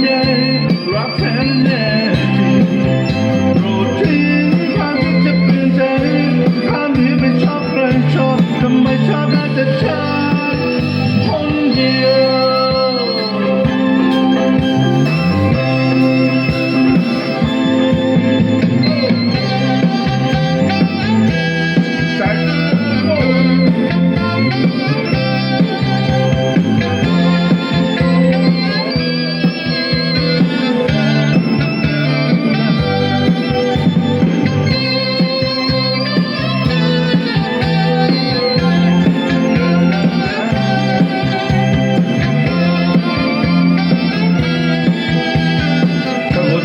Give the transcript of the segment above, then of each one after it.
ใหญ่รักแทนแน่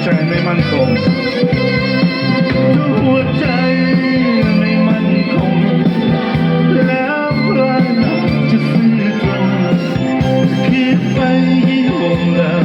ใจไม่มั่นคงหัวใจไม่มั่นคง แล้วใครจะซื้อตรงคิดไปยิ่งแล้